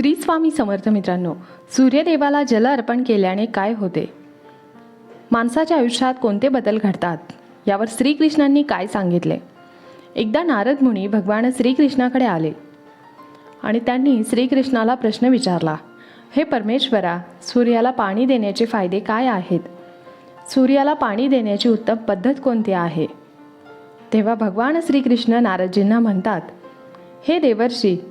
श्री स्वामी समर्थ मित्रांनो सूर्यदेवाला जल अर्पण केल्याने काय होते? माणसाच्या आयुष्यात कोणते बदल घडतात? यावर श्रीकृष्णांनी काय सांगितले? एकदा नारद मुनी भगवान श्रीकृष्णाकडे आले आणि त्यांनी श्रीकृष्णाला प्रश्न विचारला हे परमेश्वरा सूर्याला पाणी देण्याचे फायदे काय आहेत? सूर्याला पाणी देण्याची उत्तम पद्धत कोणती आहे? तेव्हा भगवान श्रीकृष्ण नारदजींना म्हणतात हे देवर्षी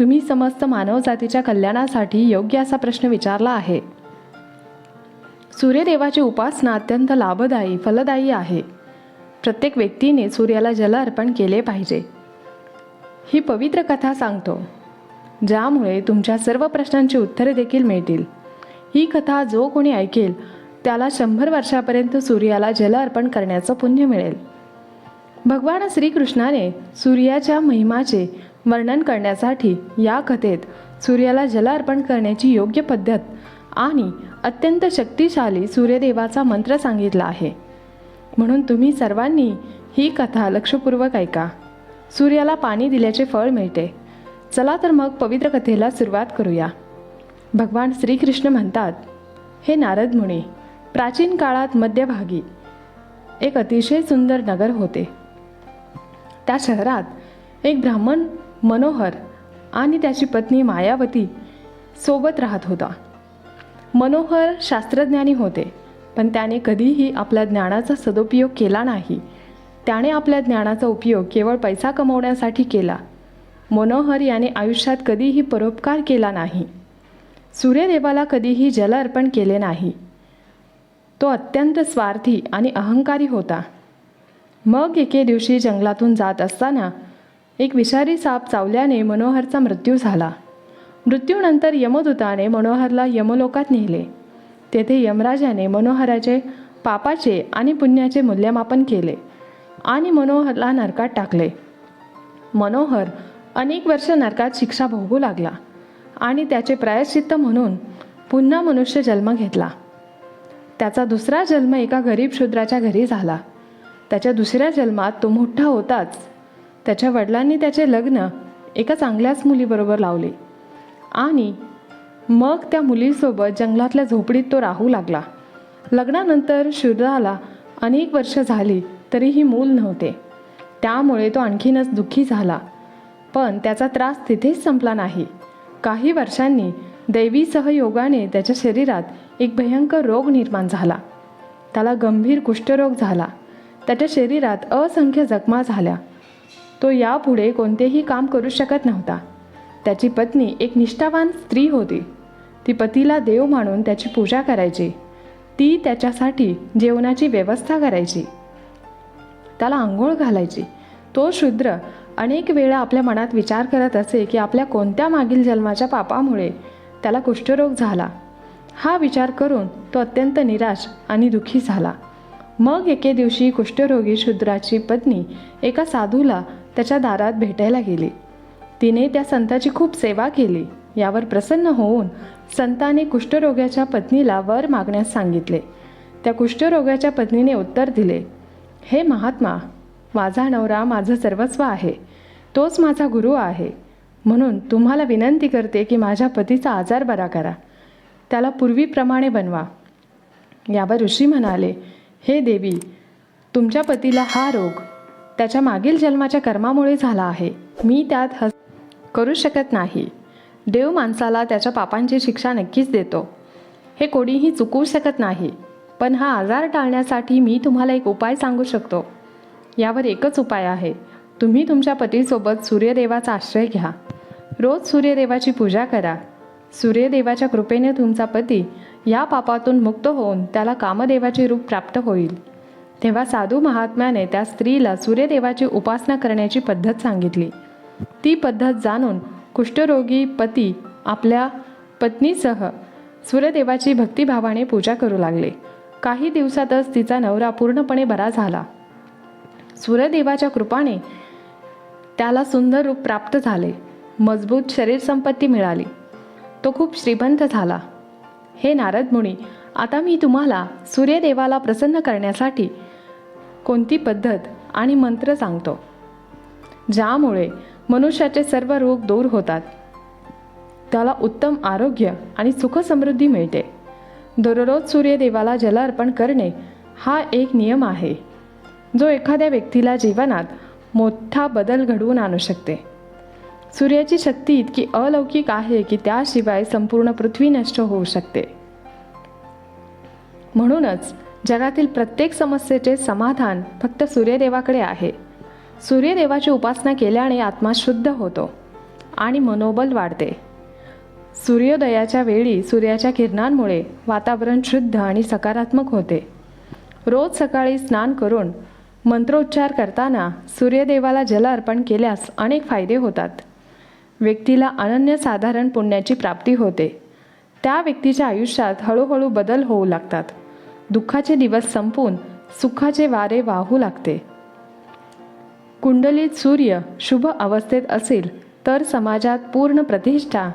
तुम्ही समस्त मानवजातीच्या कल्याणासाठी योग्य असा प्रश्न विचारला आहे. सूर्यदेवाची उपासना अत्यंत लाभदायी फलदायी आहे. प्रत्येक व्यक्तीने सूर्याला जल अर्पण केले पाहिजे. ही पवित्र कथा सांगतो. ज्यामुळे तुमच्या सर्व प्रश्नांची उत्तरे देखील मिळतील. ही कथा जो कोणी ऐकेल त्याला शंभर वर्षापर्यंत सूर्याला जल अर्पण करण्याचं पुण्य मिळेल. भगवान श्रीकृष्णाने सूर्याच्या महिमाचे वर्णन करण्यासाठी या कथेत सूर्याला जल अर्पण करण्याची योग्य पद्धत आणि अत्यंत शक्तिशाली सूर्यदेवाचा मंत्र सांगितला आहे. म्हणून तुम्ही सर्वांनी ही कथा लक्षपूर्वक ऐका. सूर्याला पाणी दिल्याचे फळ मिळते. चला तर मग पवित्र कथेला सुरुवात करूया. भगवान श्रीकृष्ण म्हणतात हे नारद मुनी प्राचीन काळात मध्यभागी एक अतिशय सुंदर नगर होते. त्या शहरात एक ब्राह्मण मनोहर आणि त्याची पत्नी मायावती सोबत राहत होता. मनोहर शास्त्रज्ञानी होते पण त्याने कधीही आपल्या ज्ञानाचा सदुपयोग केला नाही. त्याने आपल्या ज्ञानाचा उपयोग केवळ पैसा कमवण्यासाठी केला. मनोहर याने आयुष्यात कधीही परोपकार केला नाही. सूर्यदेवाला कधीही जल अर्पण केले नाही. तो अत्यंत स्वार्थी आणि अहंकारी होता. मग एके दिवशी जंगलातून जात असताना एक विषारी साप चावल्याने मनोहरचा मृत्यू झाला. मृत्यूनंतर यमदूताने मनोहरला यमलोकात नेले. तेथे यमराजाने मनोहराचे पापाचे आणि पुण्याचे मूल्यमापन केले आणि मनोहरला नरकात टाकले. मनोहर अनेक वर्ष नरकात शिक्षा भोगू लागला आणि त्याचे प्रायश्चित्त म्हणून पुन्हा मनुष्य जन्म घेतला. त्याचा दुसरा जन्म एका गरीब शूद्राच्या घरी झाला. त्याच्या दुसऱ्या जन्मात तो मोठा होताच त्याच्या वडिलांनी त्याचे लग्न एका चांगल्याच मुलीबरोबर लावले. आणि मग त्या मुलीसोबत जंगलातल्या झोपडीत तो राहू लागला. लग्नानंतर शूद्राला अनेक वर्ष झाली तरीही मूल नव्हते. त्यामुळे तो आणखीनच दुःखी झाला. पण त्याचा त्रास तिथेच संपला नाही. काही वर्षांनी दैवी सहयोगाने त्याच्या शरीरात एक भयंकर रोग निर्माण झाला. त्याला गंभीर कुष्ठरोग झाला. त्याच्या शरीरात असंख्य जखमा झाल्या. तो यापुढे कोणतेही काम करू शकत नव्हता. त्याची पत्नी एक निष्ठावान स्त्री होती. ती पतीला देव मानून त्याची पूजा करायची. ती त्याच्यासाठी जेवणाची व्यवस्था करायची. त्याला आंघोळ घालायची. तो शूद्र अनेक वेळा आपल्या मनात विचार करत असे की आपल्या कोणत्या मागील जन्माच्या पापामुळे त्याला कुष्ठरोग झाला. हा विचार करून तो अत्यंत निराश आणि दुःखी झाला. मग एके दिवशी कुष्ठरोगी शूद्राची पत्नी एका साधूला त्याच्या दारात भेटायला गेली. तिने त्या संताची खूप सेवा केली. यावर प्रसन्न होऊन संताने कुष्ठरोग्याच्या पत्नीला वर मागण्यास सांगितले. त्या कुष्ठरोग्याच्या पत्नीने उत्तर दिले हे महात्मा माझा नवरा माझं सर्वस्व आहे. तोच माझा गुरु आहे. म्हणून तुम्हाला विनंती करते की माझ्या पतीचा आजार बरा करा. त्याला पूर्वीप्रमाणे बनवा. यावर ऋषी म्हणाले हे देवी तुमच्या पतीला हा रोग त्याच्या मागील जन्माच्या कर्मामुळे झाला आहे. मी त्यात हस करू शकत नाही. देव माणसाला त्याच्या पापांची शिक्षा नक्कीच देतो. हे कोणीही चुकवू शकत नाही. पण हा आजार टाळण्यासाठी मी तुम्हाला एक उपाय सांगू शकतो. यावर एकच उपाय आहे. तुम्ही तुमच्या पतीसोबत सूर्यदेवाचा आश्रय घ्या. रोज सूर्यदेवाची पूजा करा. सूर्यदेवाच्या कृपेने तुमचा पती या पापातून मुक्त होऊन त्याला कामदेवाचे रूप प्राप्त होईल. तेव्हा साधू महात्म्याने त्या स्त्रीला सूर्यदेवाची उपासना करण्याची पद्धत सांगितली. ती पद्धत जाणून कुष्ठरोगी पती आपल्या पत्नीसह सूर्यदेवाची भक्तिभावाने पूजा करू लागले. काही दिवसातच तिचा नवरा पूर्णपणे बरा झाला. सूर्यदेवाच्या कृपाने त्याला सुंदर रूप प्राप्त झाले. मजबूत शरीर संपत्ती मिळाली. तो खूप श्रीमंत झाला. हे नारद मुनी आता मी तुम्हाला सूर्यदेवाला प्रसन्न करण्यासाठी कोणती पद्धत आणि मंत्र सांगतो. ज्यामुळे मनुष्याचे सर्व रोग दूर होतात. त्याला उत्तम आरोग्य आणि सुखसमृद्धी मिळते. दररोज सूर्यदेवाला जल अर्पण करणे हा एक नियम आहे. जो एखाद्या व्यक्तीला जीवनात मोठा बदल घडवून आणू शकते. सूर्याची शक्ती इतकी अलौकिक आहे की त्याशिवाय संपूर्ण पृथ्वी नष्ट होऊ शकते. म्हणूनच जगातील प्रत्येक समस्येचे समाधान फक्त सूर्यदेवाकडे आहे. सूर्यदेवाची उपासना केल्याने आत्मा शुद्ध होतो आणि मनोबल वाढते. सूर्योदयाच्या वेळी सूर्याच्या किरणांमुळे वातावरण शुद्ध आणि सकारात्मक होते. रोज सकाळी स्नान करून मंत्रोच्चार करताना सूर्यदेवाला जल अर्पण केल्यास अनेक फायदे होतात. व्यक्तीला अनन्यसाधारण पुण्याची प्राप्ती होते. त्या व्यक्तीच्या आयुष्यात हळूहळू बदल होऊ लागतात. दुःखाचे दिवस संपून सुखाचे वारे वाहू लागते. कुंडलीत सूर्य शुभ अवस्थेत असेल तर समाजात पूर्ण प्रतिष्ठा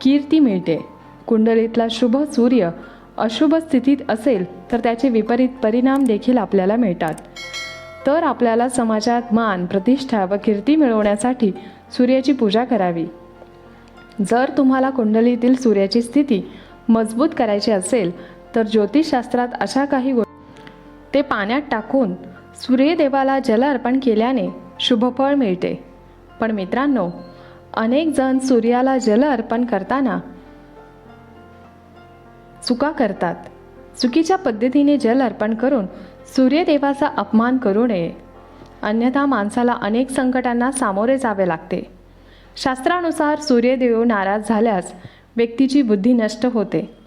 कीर्ती मिळते. कुंडलीतला शुभ सूर्य अशुभ स्थितीत असेल तर त्याचे विपरीत परिणाम देखील आपल्याला मिळतात. तर आपल्याला समाजात मान प्रतिष्ठा व कीर्ती मिळवण्यासाठी सूर्याची पूजा करावी. जर तुम्हाला कुंडलीतील सूर्याची स्थिती मजबूत करायची असेल तर ज्योतिषशास्त्रात अशा काही गो ते पाण्यात टाकून सूर्यदेवाला जल अर्पण केल्याने शुभफळ मिळते. पण मित्रांनो अनेक जण सूर्याला जल अर्पण करताना चुका करतात. चुकीच्या पद्धतीने जल अर्पण करून सूर्यदेवाचा अपमान करू नये. अन्यथा माणसाला अनेक संकटांना सामोरे जावे लागते. शास्त्रानुसार सूर्यदेव नाराज झाल्यास व्यक्तीची बुद्धी नष्ट होते.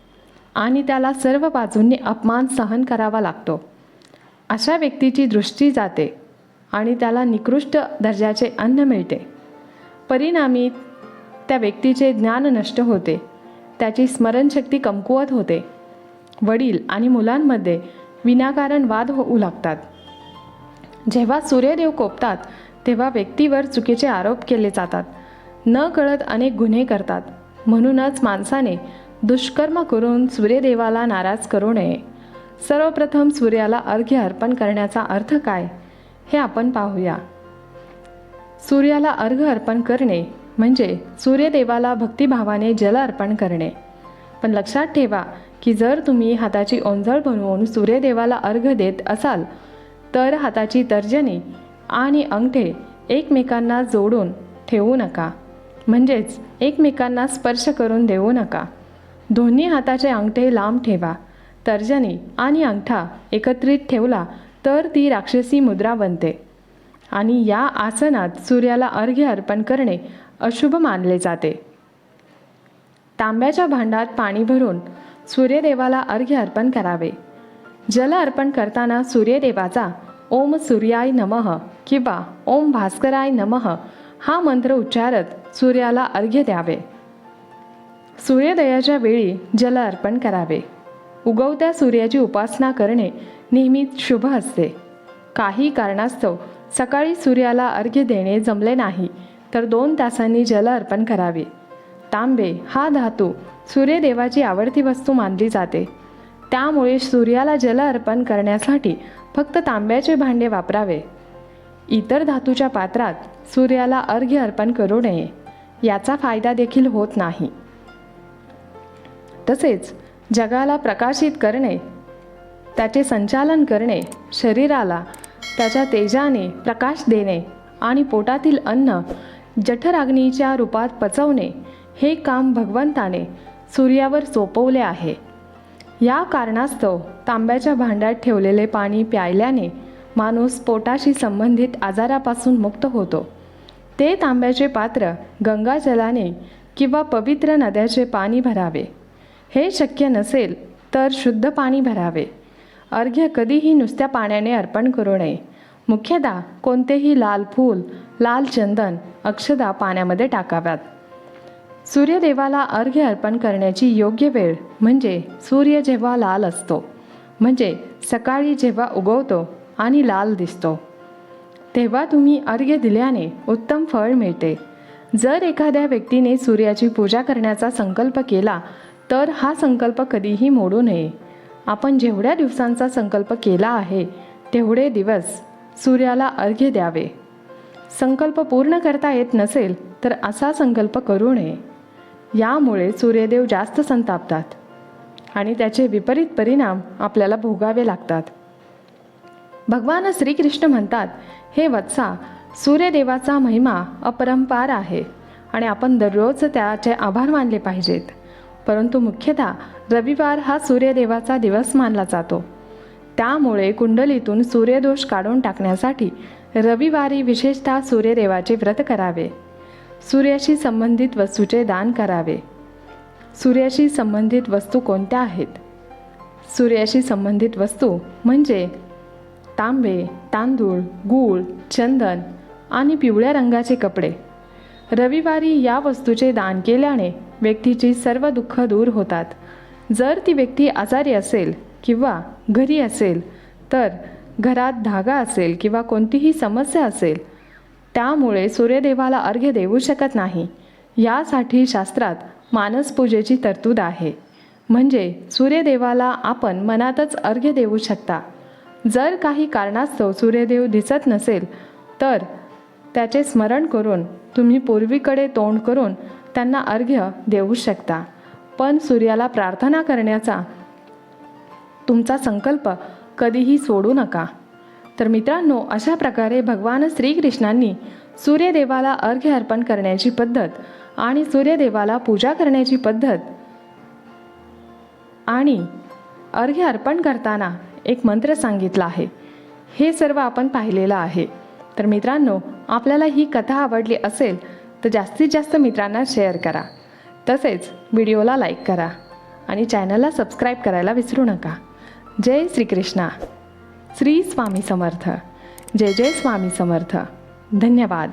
आणि त्याला सर्व बाजूंनी अपमान सहन करावा लागतो. अशा व्यक्तीची दृष्टी जाते आणि त्याला निकृष्ट दर्जाचे अन्न मिळते. परिणामी त्या व्यक्तीचे ज्ञान नष्ट होते. त्याची स्मरणशक्ती कमकुवत होते. वडील आणि मुलांमध्ये विनाकारण वाद हो- होऊ लागतात. जेव्हा सूर्यदेव कोपतात तेव्हा व्यक्तीवर चुकीचे आरोप केले जातात. न कळत अनेक गुन्हे करतात. म्हणूनच माणसाने दुष्कर्म करून सूर्यदेवाला नाराज करू नये. सर्वप्रथम सूर्याला अर्घ्य अर्पण करण्याचा अर्थ काय हे आपण पाहूया. सूर्याला अर्घ अर्पण करणे म्हणजे सूर्यदेवाला भक्तिभावाने जल अर्पण करणे. पण लक्षात ठेवा की जर तुम्ही हाताची ओंजळ बनवून सूर्यदेवाला अर्घ देत असाल तर हाताची तर्जनी आणि अंगठे एकमेकांना जोडून ठेवू नका. म्हणजेच एकमेकांना स्पर्श करून देऊ नका. दोन्ही हाताचे अंगठे लांब ठेवा. तर्जनी आणि अंगठा एकत्रित ठेवला तर ती राक्षसी मुद्रा बनते. आणि या आसनात सूर्याला अर्घ्य अर्पण करणे अशुभ मानले जाते. तांब्याच्या भांडात पाणी भरून सूर्यदेवाला अर्घ्य अर्पण करावे. जल अर्पण करताना सूर्यदेवाचा ओम सूर्याय नमः किंवा ओम भास्कराय नमः हा मंत्र उच्चारत सूर्याला अर्घ्य द्यावे. सूर्योदयाच्या वेळी जल अर्पण करावे. उगवत्या सूर्याची उपासना करणे नेहमीच शुभ असते. काही कारणास्तव सकाळी सूर्याला अर्घ्य देणे जमले नाही तर दोन तासांनी जल अर्पण करावे. तांबे हा धातू सूर्यदेवाची आवडती वस्तू मानली जाते. त्यामुळे सूर्याला जल अर्पण करण्यासाठी फक्त तांब्याचे भांडे वापरावे. इतर धातूच्या पात्रात सूर्याला अर्घ्य अर्पण करू नये. याचा फायदा देखील होत नाही. तसेच जगाला प्रकाशित करणे त्याचे संचालन करणे शरीराला त्याच्या तेजाने प्रकाश देणे आणि पोटातील अन्न जठराग्नीच्या रूपात पचवणे हे काम भगवंताने सूर्यावर सोपवले आहे. या कारणास्तव तांब्याच्या भांड्यात ठेवलेले पाणी प्यायल्याने माणूस पोटाशी संबंधित आजारापासून मुक्त होतो. ते तांब्याचे पात्र गंगाजलाने किंवा पवित्र नद्याचे पाणी भरावे. हे शक्य नसेल तर शुद्ध पाणी भरावे. अर्घ्य कधीही नुसत्या पाण्याने अर्पण करू नये. मुख्यतः कोणतेही लाल फूल लाल चंदन अक्षदा पाण्यामध्ये टाकाव्यात. सूर्यदेवाला अर्घ्य अर्पण करण्याची योग्य वेळ म्हणजे सूर्य जेव्हा लाल असतो म्हणजे सकाळी जेव्हा उगवतो आणि लाल दिसतो तेव्हा तुम्ही अर्घ्य दिल्याने उत्तम फळ मिळते. जर एखाद्या व्यक्तीने सूर्याची पूजा करण्याचा संकल्प केला तर हा संकल्प कधीही मोडू नये. आपण जेवढ्या दिवसांचा संकल्प केला आहे तेवढे दिवस सूर्याला अर्घ्य द्यावे. संकल्प पूर्ण करता येत नसेल तर असा संकल्प करू नये. यामुळे सूर्यदेव जास्त संतापतात आणि त्याचे विपरीत परिणाम आपल्याला भोगावे लागतात. भगवान श्रीकृष्ण म्हणतात हे वत्सा सूर्यदेवाचा महिमा अपरंपार आहे आणि आपण दररोज त्याचे आभार मानले पाहिजेत. परंतु मुख्यतः रविवार हा सूर्यदेवाचा दिवस मानला जातो. त्यामुळे कुंडलीतून सूर्यदोष काढून टाकण्यासाठी रविवारी विशेषतः सूर्यदेवाचे व्रत करावे. सूर्याशी संबंधित वस्तूचे दान करावे. सूर्याशी संबंधित वस्तू कोणत्या आहेत? सूर्याशी संबंधित वस्तू म्हणजे तांबे तांदूळ गूळ चंदन आणि पिवळ्या रंगाचे कपडे. रविवारी या वस्तूचे दान केल्याने व्यक्तीची सर्व दुःख दूर होतात. जर ती व्यक्ती आजारी असेल किंवा घरी असेल तर घरात धागा असेल किंवा कोणतीही समस्या असेल त्यामुळे सूर्यदेवाला अर्घ्य देऊ शकत नाही. यासाठी शास्त्रात मानसपूजेची तरतूद आहे. म्हणजे सूर्यदेवाला आपण मनातच अर्घ्य देऊ शकता. जर काही कारणास्तव सूर्यदेव दिसत नसेल तर त्याचे स्मरण करून तुम्ही पूर्वीकडे तोंड करून त्यांना अर्घ्य देऊ शकता. पण सूर्याला प्रार्थना करण्याचा तुमचा संकल्प कधीही सोडू नका. तर मित्रांनो अशा प्रकारे भगवान श्रीकृष्णांनी सूर्यदेवाला अर्घ्य अर्पण करण्याची पद्धत आणि सूर्यदेवाला पूजा करण्याची पद्धत आणि अर्घ्य अर्पण करताना एक मंत्र सांगितला आहे. हे सर्व आपण पाहिलेलं आहे. तर मित्रांनो आपल्याला ही कथा आवडली असेल तर जास्तीत जास्त मित्रांना शेअर करा. तसेच व्हिडिओला लाईक करा आणि चॅनलला सबस्क्राईब करायला विसरू नका. जय श्रीकृष्णा. श्री स्वामी समर्थ. जय जय स्वामी समर्थ. धन्यवाद.